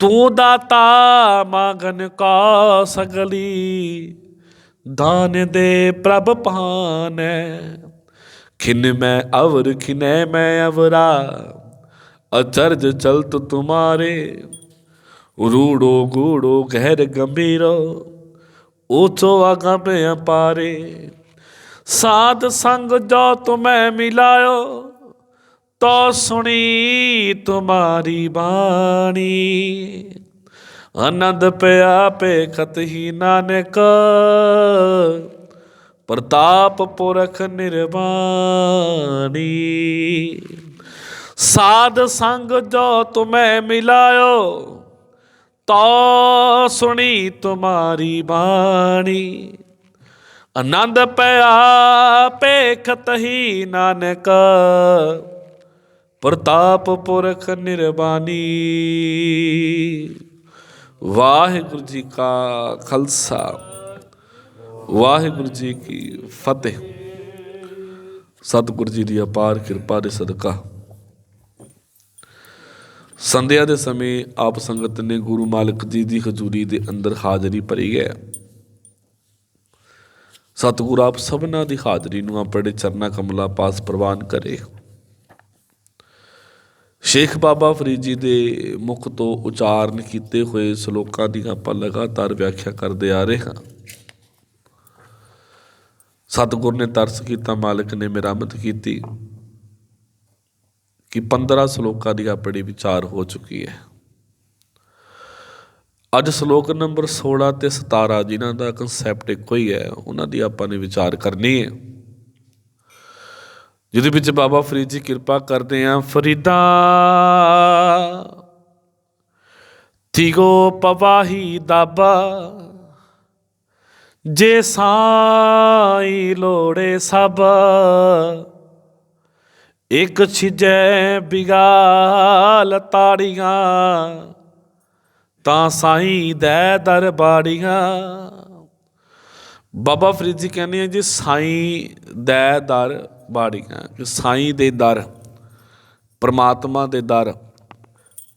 ਤੂੰ ਦਾਤਾ ਮਾਗਨ ਕਾ ਸਗਲੀ, ਦਾਨ ਦੇ ਪ੍ਰਭ ਪਾਨ ਖਿਨ ਮੈਂ ਅਵਰ, ਖਿਨੈ ਮੈਂ ਅਵਰਾ, ਅਚਰਜ ਚਲਤ ਤੁਮਾਰੇ। ਰੂੜੋ ਗੂੜੋ ਗਹਿਰ ਗੰਭੀਰੋ ਓਚੋ ਅਗੰਮ ਪਾਰੇ ਸਾਧ ਸੰਗ ਜੋ ਤੁਮੈ ਮਿਲਾਇਓ ਤੋ ਸੁਣੀ ਤੁਮਾਰੀ ਬਾਣੀ। ਆਨੰਦ ਪਿਆ ਪੇਖਤ ਹੀ ਨਾਨਕ। ਪ੍ਰਤਾਪ ਪੁਰਖ ਨਿਰਵਾਣੀ। ਸਾਧ ਸੰਗ ਜੋ ਤੁਮੈ ਮਿਲਾਇਓ, ਤੋ ਸੁਣੀ ਤੁਮਾਰੀ ਬਾਣੀ। ਆਨੰਦ ਪਿਆ ਪੇਖਤ ਹੀ ਨਾਨਕ। ਪ੍ਰਤਾਪ ਪੁਰਖ ਨਿਰਬਾਨੀ। ਵਾਹਿਗੁਰੂ ਜੀ ਕਾ ਖਾਲਸਾ। ਵਾਹਿਗੁਰੂ ਜੀ ਕੀ ਫਤਿਹ। ਸਤਿਗੁਰੂ ਜੀ ਦੀ ਅਪਾਰ ਕਿਰਪਾ ਦੇ ਸਦਕਾ। ਸੰਧਿਆ ਦੇ ਸਮੇਂ ਆਪ ਸੰਗਤ ਨੇ ਗੁਰੂ ਮਾਲਕ ਜੀ ਦੀ ਹਜ਼ੂਰੀ ਦੇ ਅੰਦਰ ਹਾਜ਼ਰੀ ਭਰੀ ਹੈ। ਸਤਿਗੁਰ ਆਪ ਸਭਨਾ ਦੀ ਹਾਜ਼ਰੀ ਨੂੰ ਆਪਣੇ ਚਰਨਾ ਕਮਲਾ ਪਾਸ ਪ੍ਰਵਾਨ ਕਰੇ। ਸ਼ੇਖ ਬਾਬਾ ਫਰੀਦ ਜੀ ਦੇ ਮੁਖ ਤੋਂ ਉਚਾਰਨ ਕੀਤੇ ਹੋਏ ਸ਼ਲੋਕਾਂ ਦੀ ਆਪਾਂ ਲਗਾਤਾਰ ਵਿਆਖਿਆ ਕਰਦੇ ਆ ਰਹੇ ਹਾਂ। ਸਤਿਗੁਰ ਨੇ ਤਰਸ ਕੀਤਾ, ਮਾਲਕ ਨੇ ਮਿਹਰਮਤ ਕੀਤੀ ਕਿ 15 ਸ਼ਲੋਕਾਂ ਦੀ ਆਪਣੀ ਵਿਚਾਰ ਹੋ ਚੁੱਕੀ ਹੈ। ਅੱਜ ਸ਼ਲੋਕ ਨੰਬਰ 16 ਤੇ 17 ਜਿਨ੍ਹਾਂ ਦਾ ਕਨਸੈਪਟ ਇੱਕੋ ਹੀ ਹੈ, ਉਹਨਾਂ ਦੀ ਆਪਾਂ ਨੇ ਵਿਚਾਰ ਕਰਨੀ ਹੈ। ਜਿਹਦੇ ਵਿੱਚ ਬਾਬਾ ਫਰੀਦ ਜੀ ਕਿਰਪਾ ਕਰਦੇ ਆ, ਫਰੀਦਾ। ਤਿਗੋ ਪਵਾਹੀ ਦਾਬਾ, ਜੇ ਸਾਈ ਲੋੜੇ ਸਭ ਇੱਕ ਛਿਜੈ ਬਿਗਾਲ ਤਾੜੀਆਂ, ਤਾਂ ਸਾਈਂ ਦੇ ਦਰਬਾੜੀਆਂ ਬਾਬਾ ਫਰੀਦ ਜੀ ਕਹਿੰਦੇ ਆ ਜੀ, ਸਾਈ ਦੇ ਦਰ ਬਾੜੀਆਂ ਕਿ ਸਾਈਂ ਦੇ ਦਰ, ਪਰਮਾਤਮਾ ਦੇ ਦਰ,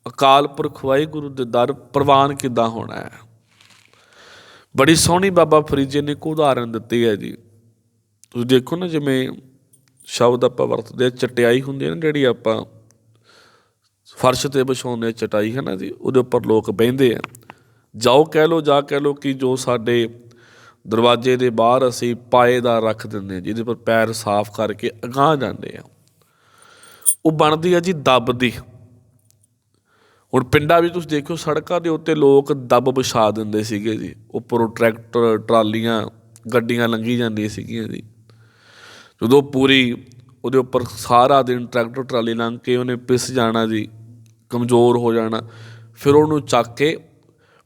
ਅਕਾਲ ਪੁਰਖ ਵਾਹਿਗੁਰੂ ਦੇ ਦਰ ਪ੍ਰਵਾਨ ਕਿੱਦਾਂ ਹੋਣਾ ਹੈ? ਬੜੀ ਸੋਹਣੀ ਬਾਬਾ ਫਰੀਦ ਜੀ ਨੇ ਇੱਕ ਉਦਾਹਰਨ ਦਿੱਤੀ ਹੈ ਜੀ। ਤੁਸੀਂ ਦੇਖੋ ਨਾ ਜਿਵੇਂ ਸ਼ਬਦ ਆਪਾਂ ਵਰਤਦੇ ਆ, ਚਟਿਆਈ ਹੁੰਦੀ ਹੈ ਨਾ ਜਿਹੜੀ ਆਪਾਂ ਫਰਸ਼ ਤੇ ਵਿਛਾਉਂਦੇ ਆ, ਚਟਾਈ ਹੈ ਨਾ ਜੀ, ਉਹਦੇ ਉੱਪਰ ਲੋਕ ਬਹਿੰਦੇ ਆ। ਜਾਓ ਕਹਿ ਲੋ ਜਾ ਕਹਿ ਲੋ ਕਿ ਜੋ ਸਾਡੇ ਦਰਵਾਜ਼ੇ ਦੇ ਬਾਹਰ ਅਸੀਂ ਪਾਏਦਾਰ ਰੱਖ ਦਿੰਦੇ ਆ ਜਿਹਦੇ ਪਰ ਪੈਰ ਸਾਫ਼ ਕਰਕੇ ਅਗਾਹ ਜਾਂਦੇ ਆ ਉਹ ਬਣਦੀ ਆ ਜੀ ਦੱਬ ਦੀ ਹੁਣ ਪਿੰਡਾਂ ਵਿੱਚ ਤੁਸੀਂ ਦੇਖਿਓ, ਸੜਕਾਂ ਦੇ ਉੱਤੇ ਲੋਕ ਦੱਬ ਵਿਛਾ ਦਿੰਦੇ ਸੀਗੇ ਜੀ। ਉੱਪਰੋਂ ਟਰੈਕਟਰ, ਟਰਾਲੀਆਂ, ਗੱਡੀਆਂ ਲੰਘੀ ਜਾਂਦੀਆਂ ਸੀਗੀਆਂ ਜੀ। ਜਦੋਂ ਪੂਰੀ ਉਹਦੇ ਉੱਪਰ ਸਾਰਾ ਦਿਨ ਟਰੈਕਟਰ, ਟਰਾਲੀ ਲੰਘ ਕੇ ਉਹਨੇ ਪਿਸ ਜਾਣਾ ਜੀ, ਕਮਜ਼ੋਰ ਹੋ ਜਾਣਾ। ਫਿਰ ਉਹਨੂੰ ਚੱਕ ਕੇ,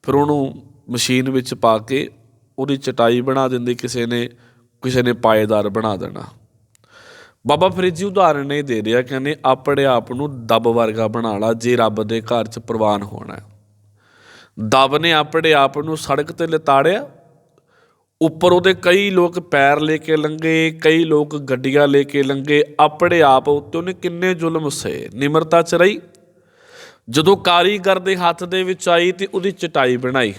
ਫਿਰ ਉਹਨੂੰ ਮਸ਼ੀਨ ਵਿੱਚ ਪਾ ਕੇ ਉਹਦੀ ਚਟਾਈ ਬਣਾ ਦਿੰਦੇ, ਕਿਸੇ ਨੇ ਕਿਸੇ ਨੇ ਪਾਏਦਾਰ ਬਣਾ ਦੇਣਾ। ਬਾਬਾ ਫਰੀਦ ਜੀ ਉਦਾਹਰਣ ਇਹ ਦੇ ਰਿਹਾ, ਕਹਿੰਦੇ ਆਪਣੇ ਆਪ ਨੂੰ ਦੱਬ ਵਰਗਾ ਬਣਾ ਲਾ, ਜੇ ਰੱਬ ਦੇ ਘਰ 'ਚ ਪ੍ਰਵਾਨ ਹੋਣਾ ਦੱਬ ਨੇ ਆਪਣੇ ਆਪ ਨੂੰ ਸੜਕ ਤੇ ਲਿਤਾੜਿਆ, ਉੱਪਰ ਉਹਦੇ ਕਈ ਲੋਕ ਪੈਰ ਲੈ ਕੇ ਲੰਗੇ ਕਈ ਲੋਕ ਗੱਡੀਆਂ ਲੈ ਕੇ ਲੰਗੇ ਆਪਣੇ ਆਪ ਉੱਤੇ ਉਹਨੇ ਕਿੰਨੇ ਜ਼ੁਲਮ ਸਹੇ, ਨਿਮਰਤਾ ਚ ਰਹੀ। ਜਦੋਂ ਕਾਰੀਗਰ ਦੇ ਹੱਥ ਦੇ ਵਿੱਚ ਆਈ ਤੇ ਉਹਦੀ ਚਟਾਈ ਬਣਾਈ।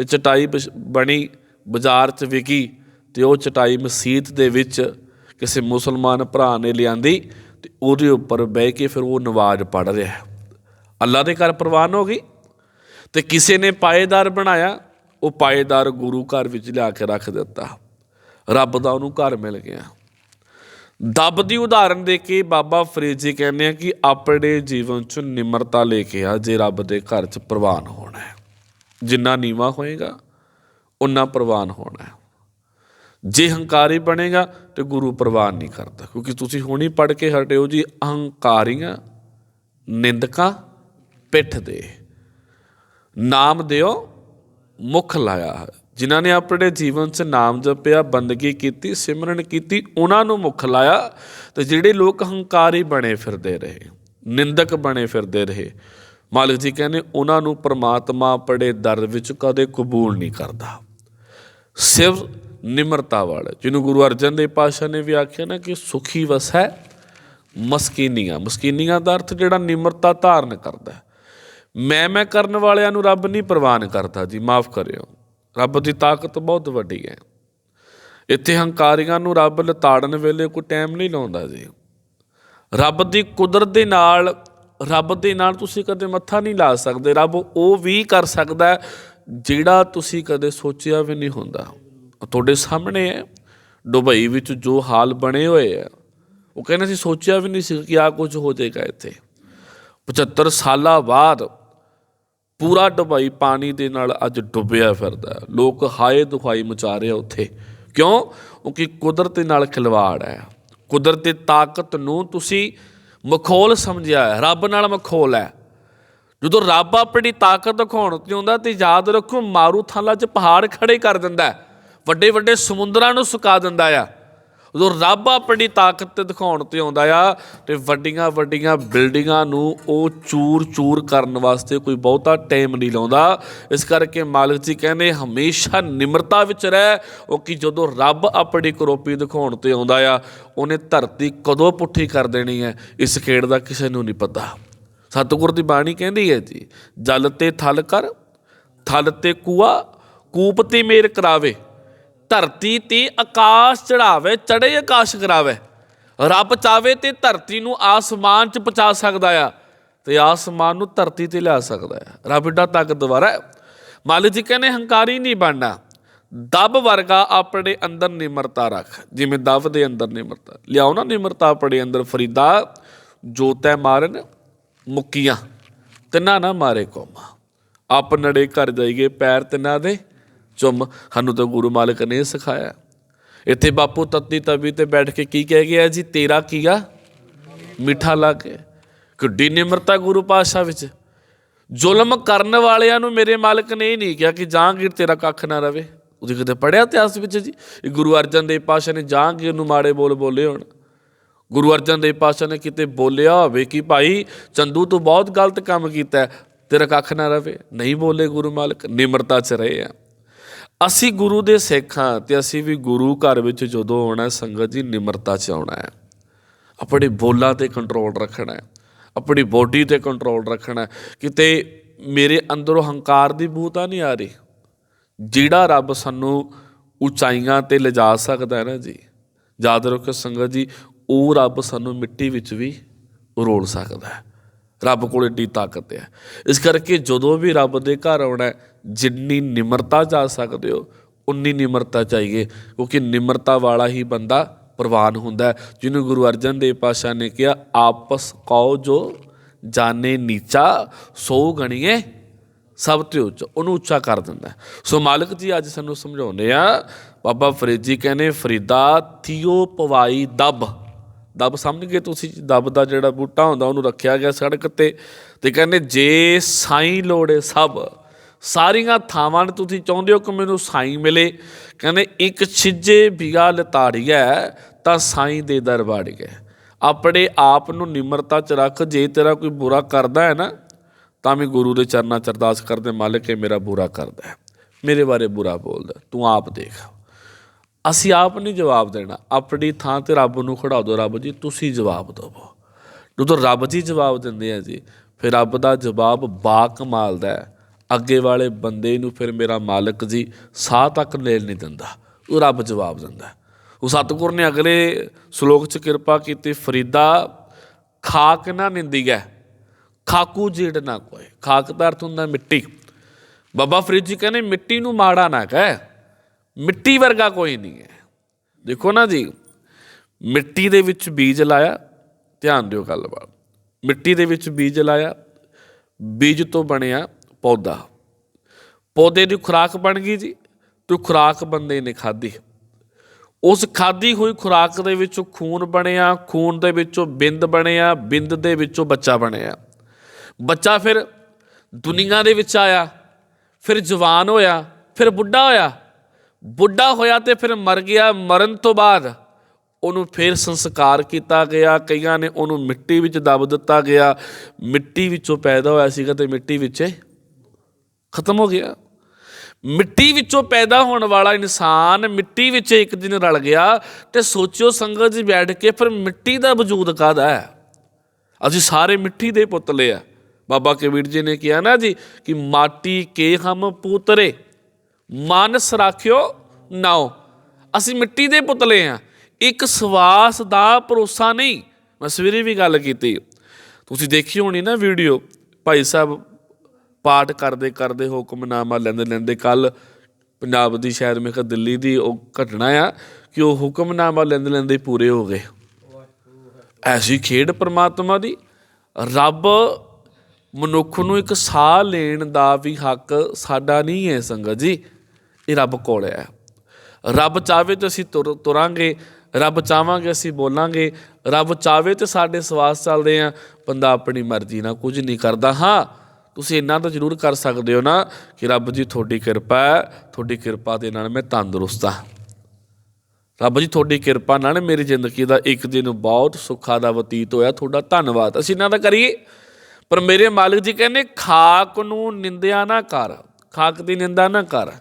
ਤੇ ਚਟਾਈ ਬਸ਼- ਬਣੀ, ਬਾਜ਼ਾਰ 'ਚ ਵਿਕੀ ਤੇ ਉਹ ਚਟਾਈ ਮਸਜਿਦ ਦੇ ਵਿੱਚ ਕਿਸੇ ਮੁਸਲਮਾਨ ਭਰਾ ਨੇ ਲਿਆਂਦੀ ਤੇ ਉਹਦੇ ਉੱਪਰ ਬਹਿ ਕੇ ਫਿਰ ਉਹ ਨਵਾਜ਼ ਪੜ ਰਿਹਾ ਅੱਲਾ ਦੇ ਘਰ ਪ੍ਰਵਾਨ ਹੋ ਗਈ ਤੇ ਕਿਸੇ ਨੇ ਪਾਏਦਾਰ ਬਣਾਇਆ, ਉਹ ਪਾਏਦਾਰ ਗੁਰੂ ਘਰ ਵਿੱਚ ਲਿਆ ਕੇ ਰੱਖ ਦਿੱਤਾ। ਰੱਬ ਦਾ ਉਹਨੂੰ ਘਰ ਮਿਲ ਗਿਆ। ਦੱਬ ਦੀ ਉਦਾਹਰਨ ਦੇ ਕੇ ਬਾਬਾ ਫਰੀਦ ਜੀ ਕਹਿੰਦੇ ਆ ਕਿ ਆਪਣੇ ਜੀਵਨ 'ਚ ਨਿਮਰਤਾ ਲੈ ਕੇ ਆ, ਜੇ ਰੱਬ ਦੇ ਘਰ 'ਚ ਪ੍ਰਵਾਨ ਹੋਣਾ ਹੈ। ਜਿੰਨਾ ਨੀਵਾ ਹੋਏਗਾ ਉਨਾ ਪ੍ਰਵਾਨ ਹੋਣਾ ਹੈ। ਜੇ ਹੰਕਾਰੀ ਬਣੇਗਾ, ਤੇ ਗੁਰੂ ਪ੍ਰਵਾਨ ਨਹੀਂ ਕਰਦਾ, ਕਿਉਂਕਿ ਤੁਸੀਂ ਹੁਣੀ ਪੜ ਕੇ ਹਟਿਓ ਜੀ, ਅਹੰਕਾਰੀਆਂ ਨਿੰਦਕਾਂ ਪਿੱਠ ਦੇ। ਨਾਮ ਦਿਓ, ਮੁਖ ਲਾਇਆ ਜਿਨ੍ਹਾਂ ਨੇ ਆਪਣੇ ਜੀਵਨ 'ਚ ਨਾਮ ਜਪਿਆ, ਬੰਦਗੀ ਕੀਤੀ, ਸਿਮਰਨ ਕੀਤੀ, ਉਹਨਾਂ ਨੂੰ ਮੁਖ ਲਾਇਆ, ਤੇ ਜਿਹੜੇ ਲੋਕ ਹੰਕਾਰੀ ਬਣੇ ਫਿਰਦੇ ਰਹੇ, ਨਿੰਦਕ ਬਣੇ ਫਿਰਦੇ ਰਹੇ ਮਾਲਕ ਜੀ ਕਹਿੰਦੇ, ਉਹਨਾਂ ਨੂੰ ਪ੍ਰਮਾਤਮਾ ਆਪਣੇ ਦਰ ਵਿੱਚ ਕਦੇ ਕਬੂਲ ਨਹੀਂ ਕਰਦਾ। ਸਿਰਫ ਨਿਮਰਤਾ ਵਾਲਾ, ਜਿਹਨੂੰ ਗੁਰੂ ਅਰਜਨ ਦੇਵ ਪਾਸ਼ਾ ਨੇ ਵੀ ਆਖਿਆ ਨਾ ਕਿ ਸੁਖੀ ਵਸ ਹੈ, ਮਸਕੀਨੀਆਂ। ਮਸਕੀਨੀਆਂ ਦਾ ਅਰਥ ਜਿਹੜਾ ਨਿਮਰਤਾ ਧਾਰਨ ਕਰਦਾ ਮੈਂ ਮੈਂ ਕਰਨ ਵਾਲਿਆਂ ਨੂੰ ਰੱਬ ਨਹੀਂ ਪ੍ਰਵਾਨ ਕਰਦਾ। ਜੀ, ਮਾਫ ਕਰਿਓ। ਰੱਬ ਦੀ ਤਾਕਤ ਬਹੁਤ ਵੱਡੀ ਹੈ। ਇੱਥੇ ਹੰਕਾਰੀਆਂ ਨੂੰ ਰੱਬ ਲਤਾੜਨ ਵੇਲੇ ਕੋਈ ਟਾਈਮ ਨਹੀਂ ਲਾਉਂਦਾ ਜੀ। ਰੱਬ ਦੀ ਕੁਦਰਤ ਦੇ ਨਾਲ ਰੱਬ ਦੇ ਨਾਲ ਤੁਸੀਂ ਕਦੇ ਮੱਥਾ ਨਹੀਂ ਲਾ ਸਕਦੇ। ਰੱਬ ਉਹ ਵੀ ਕਰ ਸਕਦਾ ਜਿਹੜਾ ਤੁਸੀਂ ਕਦੇ ਸੋਚਿਆ ਵੀ ਨਹੀਂ ਹੁੰਦਾ। ਤੁਹਾਡੇ ਸਾਹਮਣੇ ਹੈ ਦੁਬਈ ਵਿੱਚ ਜੋ ਹਾਲ ਬਣੇ ਹੋਏ ਆ ਉਹ ਕਹਿੰਦੇ ਸੀ ਸੋਚਿਆ ਵੀ ਨਹੀਂ ਸੀ ਕਿ ਆ ਕੁਝ ਹੋ ਜਾਏਗਾ ਇੱਥੇ। 75 ਸਾਲਾਂ ਬਾਅਦ ਪੂਰਾ ਦੁਬਈ ਪਾਣੀ ਦੇ ਨਾਲ ਅੱਜ ਡੁੱਬਿਆ ਫਿਰਦਾ ਲੋਕ ਹਾਏ ਦੁਖਾਈ ਮਚਾ ਰਹੇ ਆ ਉੱਥੇ। ਕਿਉਂ? ਕਿਉਂਕਿ ਕੁਦਰਤ ਦੇ ਨਾਲ ਖਿਲਵਾੜ ਹੈ। ਕੁਦਰਤ ਦੀ ਤਾਕਤ ਨੂੰ ਤੁਸੀਂ ਮਖੌਲ ਸਮਝਿਆ ਹੈ, ਰੱਬ ਨਾਲ ਮਖੌਲ ਹੈ। ਜਦੋਂ ਰੱਬ ਆਪਣੀ ਤਾਕਤ ਦਿਖਾਉਣ ਤੇ ਆਉਂਦਾ ਤੇ ਯਾਦ ਰੱਖੋ ਮਾਰੂ ਥਾਲਾ 'ਚ ਪਹਾੜ ਖੜੇ ਕਰ ਦਿੰਦਾ ਵੱਡੇ ਵੱਡੇ ਸਮੁੰਦਰਾਂ ਨੂੰ ਸੁਕਾ ਦਿੰਦਾ ਆ। ਉਦੋਂ ਰੱਬ ਆਪਣੀ ਤਾਕਤ ਤੇ ਦਿਖਾਉਣ ਤੇ ਆਉਂਦਾ ਆ ਤੇ ਵੱਡੀਆਂ ਵੱਡੀਆਂ ਬਿਲਡਿੰਗਾਂ ਨੂੰ ਉਹ ਚੂਰ ਚੂਰ ਕਰਨ ਵਾਸਤੇ ਕੋਈ ਬਹੁਤਾ ਟਾਈਮ ਨਹੀਂ ਲਾਉਂਦਾ। ਇਸ ਕਰਕੇ ਮਾਲਕ ਜੀ ਕਹਿੰਦੇ ਹਮੇਸ਼ਾ ਨਿਮਰਤਾ ਵਿੱਚ ਰਹਿ, ਉਹ ਕਿ ਜਦੋਂ ਰੱਬ ਆਪਣੀ ਕਰੋਪੀ ਦਿਖਾਉਣ ਤੇ ਆਉਂਦਾ ਆ, ਉਹਨੇ ਧਰਤੀ ਕਦੋਂ ਪੁੱਠੀ ਕਰ ਦੇਣੀ ਹੈ, ਇਸ ਖੇਡ ਦਾ ਕਿਸੇ ਨੂੰ ਨਹੀਂ ਪਤਾ। ਸਤਿਗੁਰ ਦੀ ਬਾਣੀ ਕਹਿੰਦੀ ਹੈ ਜੀ, ਜਲ ਤੇ ਥਲ ਕਰ, ਥਲ ਤੇ ਕੂਆ, ਕੂਪ ਤੇ ਮੇਰ ਕਰਾਵੇ। ਧਰਤੀ ਤੇ ਆਕਾਸ਼ ਚੜਾਵੇ ਚੜੇ ਆਕਾਸ਼ ਕਰਾਵੇ। ਰੱਬ ਚਾਵੇ ਤੇ ਧਰਤੀ ਨੂੰ ਆਸਮਾਨ 'ਚ ਪਹੁੰਚਾ ਸਕਦਾ ਆ ਤੇ ਆਸਮਾਨ ਨੂੰ ਧਰਤੀ ਤੇ ਲਿਆ ਸਕਦਾ ਆ। ਰੱਬ ਏਡਾ ਤਾਕਤਵਰ ਹੈ ਮਾਲਿਕ ਜੀ ਕਹਿੰਦੇ, ਹੰਕਾਰੀ ਨਹੀਂ ਬਣਨਾ। ਦਬ ਵਰਗਾ ਆਪਣੇ ਅੰਦਰ ਨਿਮਰਤਾ ਰੱਖ। ਜਿਵੇਂ ਦਬ ਦੇ ਅੰਦਰ ਨਿਮਰਤਾ। ਲਿਆਓ ਨਾ ਨਿਮਰਤਾ ਆਪਣੇ ਅੰਦਰ। ਫਰੀਦਾ, ਜੋਤੈ ਮਾਰਨ ਮੁੱਕੀਆਂ। ਤਿੰਨਾ ਨਾ ਮਾਰੇ ਕੋਮਾ। ਆਪ ਨੜੇ ਕਰ ਜਾਈਏ, ਪੈਰ ਤਿੰਨਾ ਦੇ ਚੁੰਮ ਸਾਨੂੰ ਤਾਂ ਗੁਰੂ ਮਾਲਕ ਨੇ ਸਿਖਾਇਆ। ਇੱਥੇ ਬਾਪੂ ਤੱਤੀ ਤਵੀ ਤੇ ਬੈਠ ਕੇ ਕੀ ਕਹਿ ਗਿਆ ਜੀ? ਤੇਰਾ ਕੀਆ ਮਿੱਠਾ ਲੱਗੇ ਕਿੱਡੀ ਨਿਮਰਤਾ ਗੁਰੂ ਪਾਤਸ਼ਾਹ ਵਿੱਚ। ਜ਼ੁਲਮ ਕਰਨ ਵਾਲਿਆਂ ਨੂੰ ਮੇਰੇ ਮਾਲਕ ਨੇ ਇਹ ਨਹੀਂ ਕਿਹਾ ਕਿ ਜਹਾਂਗੀਰ ਤੇਰਾ ਕੱਖ ਨਾ ਰਵੇ। ਉਹਦੇ ਕਿਤੇ ਪੜਿਆ ਇਤਿਹਾਸ ਵਿੱਚ ਜੀ ਗੁਰੂ ਅਰਜਨ ਦੇਵ ਪਾਤਸ਼ਾਹ ਨੇ ਜਹਾਂਗੀਰ ਨੂੰ ਮਾੜੇ ਬੋਲ ਬੋਲੇ ਹੋਣ। ਗੁਰੂ ਅਰਜਨ ਦੇਵ ਪਾਤਸ਼ਾਹ ਨੇ ਕਿਤੇ ਬੋਲਿਆ ਹੋਵੇ ਕਿ ਭਾਈ, ਚੰਦੂ ਤੂੰ ਬਹੁਤ ਗਲਤ ਕੰਮ ਕੀਤਾ ਤੇਰਾ ਕੱਖ ਨਾ ਰਵੇ। ਨਹੀਂ ਬੋਲੇ ਗੁਰੂ ਮਾਲਕ, ਨਿਮਰਤਾ 'ਚ ਰਹੇ ਆ। ਅਸੀਂ ਗੁਰੂ ਦੇ ਸਿੱਖ ਹਾਂ ਤੇ ਅਸੀਂ ਵੀ ਗੁਰੂ ਘਰ ਵਿੱਚ ਜਦੋਂ ਆਉਣਾ ਸੰਗਤ ਜੀ ਨਿਮਰਤਾ 'ਚ ਆਉਣਾ ਹੈ। ਆਪਣੇ ਬੋਲਾਂ ਤੇ ਕੰਟਰੋਲ ਰੱਖਣਾ ਹੈ। ਆਪਣੀ ਬੋਡੀ ਤੇ ਕੰਟਰੋਲ ਰੱਖਣਾ ਕਿਤੇ ਮੇਰੇ ਅੰਦਰੋਂ ਹੰਕਾਰ ਦੀ ਬੂਤਾ ਨਹੀਂ ਆ ਰਹੀ? ਜਿਹੜਾ ਰੱਬ ਸਾਨੂੰ ਉਚਾਈਆਂ ਤੇ ਲਿਜਾ ਸਕਦਾ ਹੈ ਨਾ ਜੀ, ਯਾਦ ਰੱਖੋ ਸੰਗਤ ਜੀ, ਉਹ ਰੱਬ ਸਾਨੂੰ ਮਿੱਟੀ ਵਿੱਚ ਵੀ ਰੋਲ ਸਕਦਾ ਹੈ। ਰੱਬ ਕੋਲ ਏਡੀ ਤਾਕਤ ਹੈ। ਇਸ ਕਰਕੇ ਜਦੋਂ ਵੀ ਰੱਬ ਦੇ ਘਰ ਆਉਣਾ ਜਿੰਨੀ ਨਿਮਰਤਾ ਜਾ ਸਕਦੇ ਹੋ, ਉਨੀ ਨਿਮਰਤਾ ਚਾਹੀਏ। ਕਿਉਂਕਿ ਨਿਮਰਤਾ ਵਾਲਾ ਹੀ ਬੰਦਾ ਪ੍ਰਵਾਨ ਹੁੰਦਾ ਜਿਹਨੂੰ ਗੁਰੂ ਅਰਜਨ ਦੇਵ ਪਾਸ਼ਾ ਨੇ ਕਿਹਾ, ਆਪਸ ਕਉ ਜੋ ਜਾਣੇ ਨੀਚਾ, ਸੋ ਗਣੀਏ ਸਭ ਤੇ ਉੱਚ। ਉਹਨੂੰ ਉੱਚਾ ਕਰ ਦਿੰਦਾ ਸੋ ਮਾਲਕ ਜੀ, ਅੱਜ ਸਾਨੂੰ ਸਮਝਾਉਂਦੇ ਆ ਬਾਬਾ ਫਰੀਦ ਜੀ ਕਹਿੰਦੇ, ਫਰੀਦਾ ਥਿਓ ਪਵਾਈ ਦਬ। ਦੱਬ ਸਮਝ ਗਏ ਤੁਸੀਂ ਦੱਬ ਦਾ ਜਿਹੜਾ ਬੂਟਾ ਹੁੰਦਾ ਉਹਨੂੰ ਰੱਖਿਆ ਗਿਆ ਸੜਕ ਤੇ ਤੇ ਕਹਿੰਦੇ ਜੇ ਸਾਈਂ ਲੋੜੇ ਸਭ, ਸਾਰੀਆਂ ਥਾਵਾਂ ਨੇ ਤੁਸੀਂ ਚਾਹੁੰਦੇ ਹੋ ਕਿ ਮੈਨੂੰ ਸਾਈਂ ਮਿਲੇ। ਕਹਿੰਦੇ ਇੱਕ ਛਿੱਜੇ ਬਿਗਾ ਲਤਾੜੀਐ ਤਾਂ ਸਾਈਂ ਦੇ ਦਰਬਾੜੀਐ ਆਪਣੇ ਆਪ ਨੂੰ ਨਿਮਰਤਾ ਚ ਰੱਖ, ਜੇ ਤੇਰਾ ਕੋਈ ਬੁਰਾ ਕਰਦਾ ਹੈ ਨਾ, ਤਾਂ ਵੀ ਗੁਰੂ ਦੇ ਚਰਨਾਂ ਚ ਅਰਦਾਸ ਕਰਦੇ, ਮਾਲਕ ਇਹ ਮੇਰਾ ਬੁਰਾ ਕਰਦਾ ਹੈ। ਮੇਰੇ ਬਾਰੇ ਬੁਰਾ ਬੋਲਦਾ ਤੂੰ ਆਪ ਦੇਖ। ਅਸੀਂ ਆਪ ਨਹੀਂ ਜਵਾਬ ਦੇਣਾ। ਆਪਣੀ ਥਾਂ ਤੇ ਰੱਬ ਨੂੰ ਖੜਾ ਦਿਓ। ਰੱਬ ਜੀ, ਤੁਸੀਂ ਜਵਾਬ ਦਿਵੋ। ਜਦੋਂ ਰੱਬ ਜੀ ਜਵਾਬ ਦਿੰਦੇ ਆ ਜੀ, ਫਿਰ ਰੱਬ ਦਾ ਜਵਾਬ ਬਾ ਕਮਾਲ ਦਾ ਹੈ। ਅੱਗੇ ਵਾਲੇ ਬੰਦੇ ਨੂੰ ਫਿਰ ਮੇਰਾ ਮਾਲਕ ਜੀ ਸਾਹ ਤੱਕ ਲੈਣ ਨਹੀਂ ਦਿੰਦਾ। ਉਹ ਰੱਬ ਜਵਾਬ ਦਿੰਦਾ ਉਹ ਸਤਿਗੁਰ ਨੇ ਅਗਲੇ ਸ਼ਲੋਕ 'ਚ ਕਿਰਪਾ ਕੀਤੀ, ਫਰੀਦਾ, ਖਾਕ ਨਾ ਨਿੰਦੀ ਗੈ ਖਾਕੂ ਜੀੜ ਨਾ ਕੋਏ। ਖਾਕ ਦਾ ਅਰਥ ਹੁੰਦਾ ਮਿੱਟੀ। ਬਾਬਾ ਫਰੀਦ ਜੀ ਕਹਿੰਦੇ, ਮਿੱਟੀ ਨੂੰ ਮਾੜਾ ਨਾ ਕਹਿ। ਮਿੱਟੀ ਵਰਗਾ ਕੋਈ ਨਹੀਂ ਹੈ। ਦੇਖੋ ਨਾ ਜੀ, ਮਿੱਟੀ ਦੇ ਵਿੱਚ ਬੀਜ ਲਾਇਆ, ਧਿਆਨ ਦਿਓ ਗੱਲਬਾਤ ਮਿੱਟੀ ਦੇ ਵਿੱਚ ਬੀਜ ਲਾਇਆ, ਬੀਜ ਤੋਂ ਬਣਿਆ ਪੌਦਾ। ਪੌਦੇ ਦੀ ਖੁਰਾਕ ਬਣ ਗਈ ਜੀ, ਤੇ ਖੁਰਾਕ ਬੰਦੇ ਨੇ ਖਾਧੀ। ਉਸ ਖਾਧੀ ਹੋਈ ਖੁਰਾਕ ਦੇ ਵਿੱਚੋਂ ਖੂਨ ਬਣਿਆ, ਖੂਨ ਦੇ ਵਿੱਚੋਂ ਬਿੰਦ ਬਣਿਆ, ਬਿੰਦ ਦੇ ਵਿੱਚੋਂ ਬੱਚਾ ਬਣਿਆ। ਬੱਚਾ ਫਿਰ ਦੁਨੀਆ ਦੇ ਵਿੱਚ ਆਇਆ, ਫਿਰ ਜਵਾਨ ਹੋਇਆ, ਫਿਰ ਬੁੱਢਾ ਹੋਇਆ। ਬੁੱਢਾ ਹੋਇਆ ਤੇ ਫਿਰ ਮਰ ਗਿਆ, ਮਰਨ ਤੋਂ ਬਾਅਦ ਉਹਨੂੰ ਫਿਰ ਸੰਸਕਾਰ ਕੀਤਾ ਗਿਆ, ਕਈਆਂ ਨੇ ਉਹਨੂੰ ਮਿੱਟੀ ਵਿੱਚ ਦਬ ਦਿੱਤਾ ਗਿਆ। ਮਿੱਟੀ ਵਿੱਚੋਂ ਪੈਦਾ ਹੋਇਆ ਸੀਗਾ ਤੇ ਮਿੱਟੀ ਵਿੱਚ ਖਤਮ ਹੋ ਗਿਆ। ਮਿੱਟੀ ਵਿੱਚੋਂ ਪੈਦਾ ਹੋਣ ਵਾਲਾ ਇਨਸਾਨ ਮਿੱਟੀ ਵਿੱਚ ਇੱਕ ਦਿਨ ਰਲ ਗਿਆ ਤੇ ਸੋਚਿਓ ਸੰਗਤ ਜੀ ਬੈਠ ਕੇ ਫਿਰ ਮਿੱਟੀ ਦਾ ਵਜੂਦ ਕਾਹਦਾ ਹੈ? ਅਸੀਂ ਸਾਰੇ ਮਿੱਟੀ ਦੇ ਪੁਤਲੇ ਆ। ਬਾਬਾ ਕਬੀਰ ਜੀ ਨੇ ਕਿਹਾ ਨਾ ਜੀ ਕਿ ਮਾਟੀ ਕੇ ਹਮ ਪੂਤਰੇ। ਮਨ ਸਰਾਖਿਓ ਨਾਓ। ਅਸੀਂ ਮਿੱਟੀ ਦੇ ਪੁਤਲੇ ਆ। ਇੱਕ ਸਵਾਸ ਦਾ ਭਰੋਸਾ ਨਹੀਂ। ਮੈਂ ਸਵੇਰੇ ਵੀ ਗੱਲ ਕੀਤੀ। ਤੁਸੀਂ ਦੇਖੀ ਹੋਣੀ ਨਾ ਵੀਡੀਓ। ਭਾਈ ਸਾਹਿਬ ਪਾਠ ਕਰਦੇ ਕਰਦੇ ਹੁਕਮਨਾਮਾ ਲੈਂਦੇ ਲੈਂਦੇ ਕੱਲ ਪੰਜਾਬ ਦੀ ਸ਼ਾਇਦ ਮੈਂ ਕਿਹਾ ਦਿੱਲੀ ਦੀ ਉਹ ਘਟਨਾ ਆ ਕਿ ਉਹ ਹੁਕਮਨਾਮਾ ਲੈਂਦੇ ਲੈਂਦੇ ਪੂਰੇ ਹੋ ਗਏ। ਐਸੀ ਖੇਡ ਪ੍ਰਮਾਤਮਾ ਦੀ। ਰੱਬ ਮਨੁੱਖ ਨੂੰ ਇੱਕ ਸਾਹ ਲੈਣ ਦਾ ਵੀ ਹੱਕ ਸਾਡਾ ਨਹੀਂ ਹੈ ਸੰਗਤ ਜੀ। ਇਹ ਰੱਬ ਕੋਲ ਹੈ। ਰੱਬ ਚਾਹਵੇ ਤਾਂ ਅਸੀਂ ਤੁਰ, ਤੁਰਾਂਗੇ, ਰੱਬ ਚਾਹਾਂਗੇ ਅਸੀਂ ਬੋਲਾਂਗੇ, ਰੱਬ ਚਾਹਵੇ ਤੇ ਸਾਡੇ ਸਵਾਸ ਚੱਲਦੇ ਆ, ਬੰਦਾ ਆਪਣੀ ਮਰਜ਼ੀ ਨਾਲ ਕੁਝ ਨਹੀਂ ਕਰਦਾ। ਹਾਂ, ਤੁਸੀਂ ਇੰਨਾ ਤਾਂ ਜ਼ਰੂਰ ਕਰ ਸਕਦੇ ਹੋ ਨਾ ਕਿ ਰੱਬ ਜੀ ਤੁਹਾਡੀ ਕਿਰਪਾ ਹੈ, ਤੁਹਾਡੀ ਕਿਰਪਾ ਦੇ ਨਾਲ ਮੈਂ ਤੰਦਰੁਸਤ ਹਾਂ। ਰੱਬ ਜੀ ਤੁਹਾਡੀ ਕਿਰਪਾ ਨਾਲ ਮੇਰੀ ਜ਼ਿੰਦਗੀ ਦਾ ਇੱਕ ਦਿਨ ਬਹੁਤ ਸੁੱਖਾ ਦਾ ਬਤੀਤ ਹੋਇਆ, ਤੁਹਾਡਾ ਧੰਨਵਾਦ। ਅਸੀਂ ਇਹਨਾਂ ਦਾ ਕਰੀਏ, ਪਰ ਮੇਰੇ ਮਾਲਕ ਜੀ ਕਹਿੰਦੇ, ਖਾਕ ਨੂੰ ਨਿੰਦਿਆ ਨਾ ਕਰ, ਖਾਕ ਦੀ ਨਿੰਦਾ ਨਾ ਕਰ।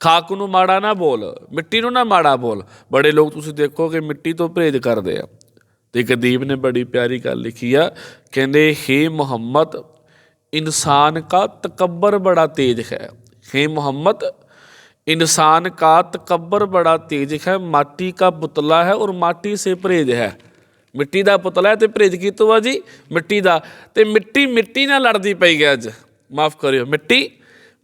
ਖਾਕ ਨੂੰ ਮਾੜਾ ਨਾ ਬੋਲ ਮਿੱਟੀ ਨੂੰ ਨਾ ਮਾੜਾ ਬੋਲ ਬੜੇ ਲੋਕ ਤੁਸੀਂ ਦੇਖੋਗੇ ਮਿੱਟੀ ਤੋਂ ਪਰਹੇਜ਼ ਕਰਦੇ ਆ ਤੇ ਕਦੀਬ ਨੇ ਬੜੀ ਪਿਆਰੀ ਗੱਲ ਲਿਖੀ ਆ ਕਹਿੰਦੇ ਹੇ ਮੁਹੰਮਦ इंसान का तकबर बड़ा तेज है हे मोहम्मद इंसान का तकबर बड़ा तेज है माटी का पुतला है और माटी से परहेज है ਮਿੱਟੀ ਦਾ ਪੁਤਲਾ ਹੈ ਤੇ ਪਰਹੇਜ ਕੀਤੋ ਆ ਜੀ ਮਿੱਟੀ ਦਾ ਤੇ ਮਿੱਟੀ ਮਿੱਟੀ ਨਾਲ ਲੜਦੀ ਪਈ ਗਿਆ ਅੱਜ ਮਾਫ ਕਰਿਓ ਮਿੱਟੀ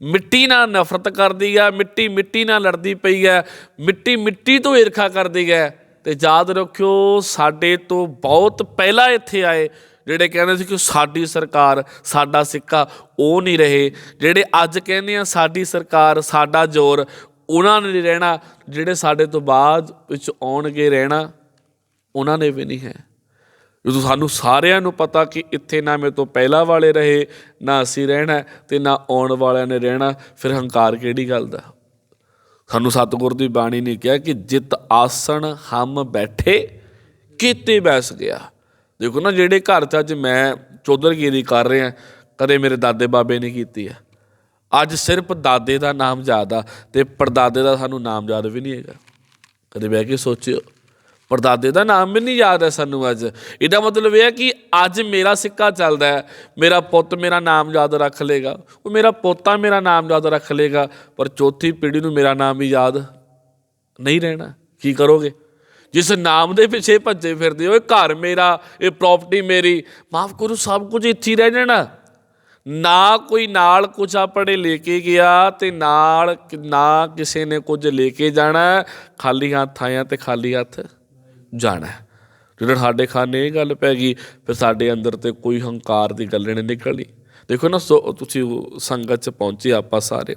ਮਿੱਟੀ ਨਾਲ ਨਫ਼ਰਤ ਕਰਦੀ ਹੈ, ਮਿੱਟੀ ਮਿੱਟੀ ਨਾਲ ਲੜਦੀ ਪਈ ਹੈ, ਮਿੱਟੀ ਮਿੱਟੀ ਤੋਂ ਈਰਖਾ ਕਰਦੀ ਹੈ। ਤੇ ਯਾਦ ਰੱਖਿਓ, ਸਾਡੇ ਤੋਂ ਬਹੁਤ ਪਹਿਲਾਂ ਇੱਥੇ ਆਏ, ਜਿਹੜੇ ਕਹਿੰਦੇ ਸੀ ਕਿ ਸਾਡੀ ਸਰਕਾਰ, ਸਾਡਾ ਸਿੱਕਾ ਉਹ ਨਹੀਂ ਰਹੇ। ਜਿਹੜੇ ਅੱਜ ਕਹਿੰਦੇ ਆ, ਸਾਡੀ ਸਰਕਾਰ, ਸਾਡਾ ਜ਼ੋਰ, ਉਹਨਾਂ ਨੇ ਨਹੀਂ ਰਹਿਣਾ। ਜਿਹੜੇ ਸਾਡੇ ਤੋਂ ਬਾਅਦ ਵਿੱਚ ਆਉਣਗੇ ਰਹਿਣਾ, ਉਹਨਾਂ ਨੇ ਵੀ ਨਹੀਂ ਹੈ। ਜਦੋਂ ਸਾਨੂੰ ਸਾਰਿਆਂ ਨੂੰ ਪਤਾ ਕਿ ਇੱਥੇ ਨਾ ਮੇਰੇ ਤੋਂ ਪਹਿਲਾਂ ਵਾਲੇ ਰਹੇ, ਨਾ ਅਸੀਂ ਰਹਿਣਾ ਤੇ ਨਾ ਆਉਣ ਵਾਲਿਆਂ ਨੇ ਰਹਿਣਾ, ਫਿਰ ਹੰਕਾਰ ਕਿਹੜੀ ਗੱਲ ਦਾ? ਸਾਨੂੰ ਸਤਿਗੁਰ ਦੀ ਬਾਣੀ ਨੇ ਕਿਹਾ ਕਿ ਜਿਤ ਆਸਣ ਹਮ ਬੈਠੇ, ਕੀਤੇ ਬੈਸ ਗਿਆ। ਦੇਖੋ ਨਾ ਜਿਹੜੇ ਘਰ 'ਚ ਅੱਜ ਮੈਂ ਚੌਧਰਗਿਰੀ ਕਰ ਰਿਹਾ, ਕਦੇ ਮੇਰੇ ਦਾਦੇ ਬਾਬੇ ਨੇ ਕੀਤੀ ਆ। ਅੱਜ ਸਿਰਫ ਦਾਦੇ ਦਾ ਨਾਮ ਯਾਦ ਆ ਤੇ ਪੜਦਾਦੇ ਦਾ ਸਾਨੂੰ ਨਾਮ ਯਾਦ ਵੀ ਨਹੀਂ ਹੈਗਾ। ਕਦੇ ਬਹਿ ਕੇ ਸੋਚਿਓ। ਪੜਦਾਦੇ ਦਾ ਨਾਮ ਵੀ ਨਹੀਂ ਯਾਦ ਹੈ ਸਾਨੂੰ ਅੱਜ। ਇਹਦਾ ਮਤਲਬ ਇਹ ਹੈ ਕਿ ਅੱਜ ਮੇਰਾ ਸਿੱਕਾ ਚੱਲਦਾ ਹੈ। ਮੇਰਾ ਪੁੱਤ ਮੇਰਾ ਨਾਮ ਯਾਦ ਰੱਖ ਲੇਗਾ। ਉਹ ਮੇਰਾ ਪੋਤਾ ਮੇਰਾ ਨਾਮ ਯਾਦ ਰੱਖ ਲੇਗਾ। ਪਰ ਚੌਥੀ ਪੀੜ੍ਹੀ ਨੂੰ ਮੇਰਾ ਨਾਮ ਵੀ ਯਾਦ ਨਹੀਂ ਰਹਿਣਾ। ਕੀ ਕਰੋਗੇ? ਜਿਸ ਨਾਮ ਦੇ ਪਿੱਛੇ ਭੱਜੇ ਫਿਰਦੇ ਹੋ, ਇਹ ਘਰ ਮੇਰਾ, ਇਹ ਪ੍ਰਾਪਰਟੀ ਮੇਰੀ, ਮਾਫ ਕਰੋ, ਸਭ ਕੁਝ ਇੱਥੇ ਹੀ ਰਹਿ ਜਾਣਾ। ਨਾ ਕੋਈ ਨਾਲ ਕੁਝ ਆਪਣੇ ਲੈ ਕੇ ਗਿਆ ਤੇ ਨਾਲ ਨਾ ਕਿਸੇ ਨੇ ਕੁਝ ਲੈ ਕੇ ਜਾਣਾ। ਖਾਲੀ ਹੱਥ ਆਇਆ ਤੇ ਖਾਲੀ ਹੱਥ। ਜਾਣਾ ਜਦੋਂ ਸਾਡੇ ਖਾਨੇ ਇਹ ਗੱਲ ਪੈ ਗਈ, ਫਿਰ ਸਾਡੇ ਅੰਦਰ ਤੇ ਕੋਈ ਹੰਕਾਰ ਦੀ ਗੱਲ ਨਹੀਂ ਨਿਕਲੀ ਦੇਖੋ ਨਾ, ਸੋ- ਤੁਸੀਂ ਸੰਗਤ ਚ ਪਹੁੰਚੇ ਆਪਾਂ ਸਾਰੇ।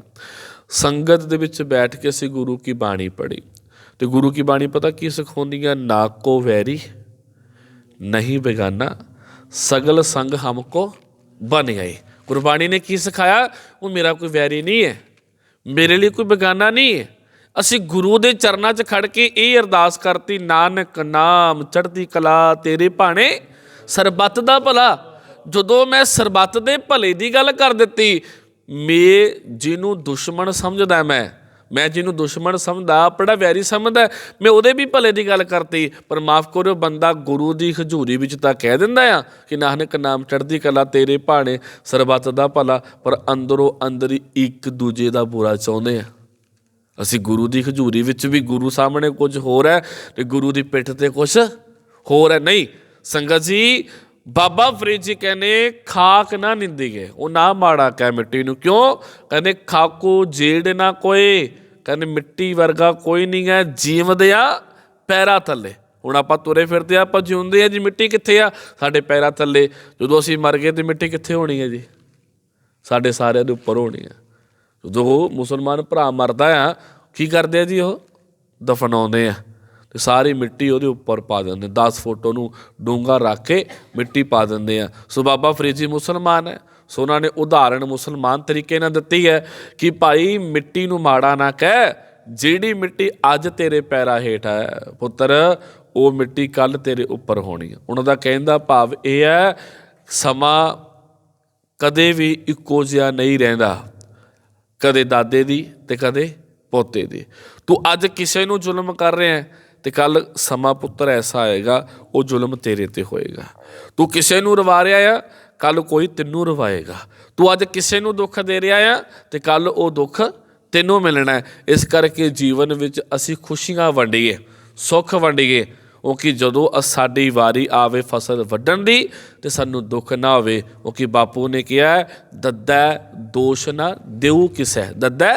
ਸੰਗਤ ਦੇ ਵਿੱਚ ਬੈਠ ਕੇ ਅਸੀਂ ਗੁਰੂ ਕੀ ਬਾਣੀ ਪੜ੍ਹੀ। ਤੇ ਗੁਰੂ ਕੀ ਬਾਣੀ ਪਤਾ ਕੀ ਸਿਖਾਉਂਦੀ ਆ ਨਾ ਕੋ ਵੈਰੀ, ਨਹੀਂ ਬੇਗਾਨਾ, ਸਗਲ ਸੰਗ ਹਮਕੋ ਬਨ ਗਏ। ਗੁਰਬਾਣੀ ਨੇ ਕੀ ਸਿਖਾਇਆ? ਉਹ ਮੇਰਾ ਕੋਈ ਵੈਰੀ ਨਹੀਂ ਹੈ। ਮੇਰੇ ਲਈ ਕੋਈ ਬੇਗਾਨਾ ਨਹੀਂ ਹੈ। ਅਸੀਂ ਗੁਰੂ ਦੇ ਚਰਨਾਂ 'ਚ ਖੜ ਕੇ ਇਹ ਅਰਦਾਸ ਕਰਤੀ, ਨਾਨਕ ਨਾਮ, ਚੜ੍ਹਦੀ ਕਲਾ ਤੇਰੇ ਭਾਣੇ, ਸਰਬੱਤ ਦਾ ਭਲਾ। ਜਦੋਂ ਮੈਂ ਸਰਬੱਤ ਦੇ ਭਲੇ ਦੀ ਗੱਲ ਕਰ ਦਿੱਤੀ, ਮੇ ਜਿਹਨੂੰ ਦੁਸ਼ਮਣ ਸਮਝਦਾ ਮੈਂ ਮੈਂ ਜਿਹਨੂੰ ਦੁਸ਼ਮਣ ਸਮਝਦਾ, ਆਪਣਾ ਵੈਰੀ ਸਮਝਦਾ, ਮੈਂ ਉਹਦੇ ਵੀ ਭਲੇ ਦੀ ਗੱਲ ਕਰਤੀ। ਪਰ ਮਾਫ ਕਰਿਓ, ਬੰਦਾ ਗੁਰੂ ਦੀ ਹਜ਼ੂਰੀ ਵਿੱਚ ਤਾਂ ਕਹਿ ਦਿੰਦਾ ਆ ਕਿ ਨਾਨਕ ਨਾਮ, ਚੜ੍ਹਦੀ ਕਲਾ ਤੇਰੇ ਭਾਣੇ, ਸਰਬੱਤ ਦਾ ਭਲਾ, ਪਰ ਅੰਦਰੋਂ ਅੰਦਰ ਹੀ ਇੱਕ ਦੂਜੇ ਦਾ ਬੁਰਾ ਚਾਹੁੰਦੇ ਆ। ਅਸੀਂ ਗੁਰੂ ਦੀ ਹਜ਼ੂਰੀ ਵਿੱਚ ਵੀ ਗੁਰੂ ਸਾਹਮਣੇ ਕੁਝ ਹੋਰ ਹੈ ਤੇ ਗੁਰੂ ਦੀ ਪਿੱਠ ਤੇ ਕੁਝ ਹੋਰ ਹੈ। ਨਹੀਂ, ਸੰਗਤ ਜੀ, ਬਾਬਾ ਫਰੀਦ ਜੀ ਕਹਿੰਦੇ, ਖਾਕ ਨਾ ਨਿੰਦੀਗੇ ਉਹ ਨਾ ਮਾੜਾ ਕਹਿ ਮਿੱਟੀ ਨੂੰ। ਕਿਉਂ? ਕਹਿੰਦੇ, ਖਾਕੂ ਜੇੜ ਨਾ ਕੋਏ। ਕਹਿੰਦੇ, ਮਿੱਟੀ ਵਰਗਾ ਕੋਈ ਨਹੀਂ ਹੈ ਜਿਉਂਦੇ ਆ ਪੈਰਾ ਥੱਲੇ। ਹੁਣ ਆਪਾਂ ਤੁਰੇ ਫਿਰਦੇ ਆ, ਆਪਾਂ ਜਿਉਂਦੇ ਆ ਜੀ, ਮਿੱਟੀ ਕਿੱਥੇ ਆ? ਸਾਡੇ ਪੈਰਾ ਥੱਲੇ। ਜਦੋਂ ਅਸੀਂ ਮਰ ਗਏ ਤੇ ਮਿੱਟੀ ਕਿੱਥੇ ਹੋਣੀ ਹੈ ਜੀ? ਸਾਡੇ ਸਾਰਿਆਂ ਦੇ ਉੱਪਰ ਹੋਣੀ ਹੈ। ਜਦੋਂ ਮੁਸਲਮਾਨ ਭਰਾ ਮਰਦਾ ਆ, ਕੀ ਕਰਦੇ ਆ ਜੀ ਉਹ? ਦਫਨਾਉਂਦੇ ਆ ਤੇ ਸਾਰੀ ਮਿੱਟੀ ਉਹਦੇ ਉੱਪਰ ਪਾ ਦਿੰਦੇ 10 ਫੁੱਟ ਉਹਨੂੰ ਡੂੰਗਾ ਰੱਖ ਕੇ ਮਿੱਟੀ ਪਾ ਦਿੰਦੇ ਆ। ਸੋ ਬਾਬਾ ਫਰੀਦ ਜੀ ਮੁਸਲਮਾਨ ਹੈ। ਸੋ ਉਹਨਾਂ ਨੇ ਉਦਾਹਰਣ ਮੁਸਲਮਾਨ ਤਰੀਕੇ ਨਾਲ ਦਿੱਤੀ ਹੈ ਕਿ ਭਾਈ ਮਿੱਟੀ ਨੂੰ ਮਾੜਾ ਨਾ ਕਹਿ, ਜਿਹੜੀ ਮਿੱਟੀ ਅੱਜ ਤੇਰੇ ਪੈਰਾਂ ਹੇਠ ਹੈ ਪੁੱਤਰ, ਉਹ ਮਿੱਟੀ ਕੱਲ ਤੇਰੇ ਉੱਪਰ ਹੋਣੀ ਹੈ। ਉਹਨਾਂ ਦਾ ਕਹਿਣ ਦਾ ਭਾਵ ਇਹ ਹੈ, ਸਮਾਂ ਕਦੇ ਵੀ ਇੱਕੋ ਜਿਹਾ ਨਹੀਂ ਰਹਿੰਦਾ। ਕਦੇ ਦਾਦੇ ਦੀ ਤੇ ਕਦੇ ਪੋਤੇ ਦੀ। ਤੂੰ ਅੱਜ ਕਿਸੇ ਨੂੰ ਜ਼ੁਲਮ ਕਰ ਰਿਹਾ ਹੈ ਤੇ ਕੱਲ ਸਮਾਂ ਪੁੱਤਰ ਐਸਾ ਆਏਗਾ, ਉਹ ਜ਼ੁਲਮ ਤੇਰੇ ਤੇ ਹੋਏਗਾ। ਤੂੰ ਕਿਸੇ ਨੂੰ ਰਵਾ ਰਿਹਾ ਆ, ਕੱਲ ਕੋਈ ਤੈਨੂੰ ਰਵਾਏਗਾ। ਤੂੰ ਅੱਜ ਕਿਸੇ ਨੂੰ ਦੁੱਖ ਦੇ ਰਿਹਾ ਆ ਤੇ ਕੱਲ ਉਹ ਦੁੱਖ ਤੈਨੂੰ ਮਿਲਣਾ ਇਸ ਕਰਕੇ ਜੀਵਨ ਵਿੱਚ ਅਸੀਂ ਖੁਸ਼ੀਆਂ ਵੰਡੀਏ, ਸੁੱਖ ਵੰਡੀਏ ਕਿਉਂਕਿ ਜਦੋਂ ਸਾਡੀ ਵਾਰੀ ਆਵੇ ਫਸਲ ਵੱਢਣ ਦੀ ਤੇ ਸਾਨੂੰ ਦੁੱਖ ਨਾ ਹੋਵੇ ਕਿਉਂਕਿ ਬਾਪੂ ਨੇ ਕਿਹਾ ਹੈ, ਦੱਦਾ ਦੋਸ਼ ਨਾ ਦੇਉ ਕਿਸੈ। ਦੱਦਾ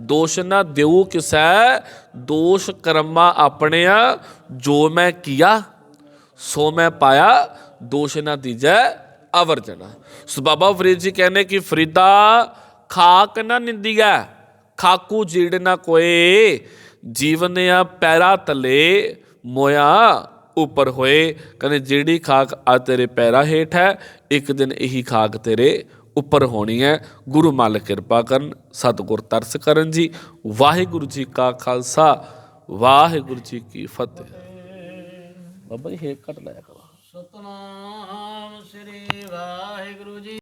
ਦੋਸ਼ ਨਾ ਦੇਉ ਕਿਸੈ? ਦੋਸ਼ ਕਰਮਾ ਆਪਣਿਆ ਜੋ ਮੈਂ ਕੀਆ ਸੋ ਮੈਂ ਪਾਇਆ। ਦੋਸ਼ ਨਾ ਦੀਜੈ ਅਵਰਜਨਾ ਸੋ ਬਾਬਾ ਫਰੀਦ ਜੀ ਕਹਿੰਦੇ ਕਿ ਫਰੀਦਾ ਖਾਕ ਨਾ ਨਿੰਦੀਐ ਖਾਕੂ ਜੀੜ ਨਾ ਕੋਏ ਜੀਵਨ ਆ ਪੈਰਾ ਤਲੇ ਮੋਇਆ ਉੱਪਰ ਹੋਏ। ਕਹਿੰਦੇ, ਜਿਹੜੀ ਖਾਕ ਆ ਤੇਰੇ ਪੈਰਾ ਹੇਠ ਹੈ, ਇੱਕ ਦਿਨ ਇਹੀ ਖਾਕ ਤੇਰੇ ਉੱਪਰ ਹੋਣੀ ਹੈ। ਗੁਰੂ ਮਾਲਕ ਕਿਰਪਾ ਕਰਨ, ਸਤਿਗੁਰ ਤਰਸ ਕਰਨ ਜੀ। ਵਾਹਿਗੁਰੂ ਜੀ ਕਾ ਖਾਲਸਾ, ਵਾਹਿਗੁਰੂ ਜੀ ਕੀ ਫਤਿਹ। ਬਾਬਾ ਜੀ, ਹੇਕ ਕੱਟ ਲਾਇਆ ਕਰੋ। ਸਤਨਾਮ ਸ੍ਰੀ ਵਾਹਿਗੁਰੂ ਜੀ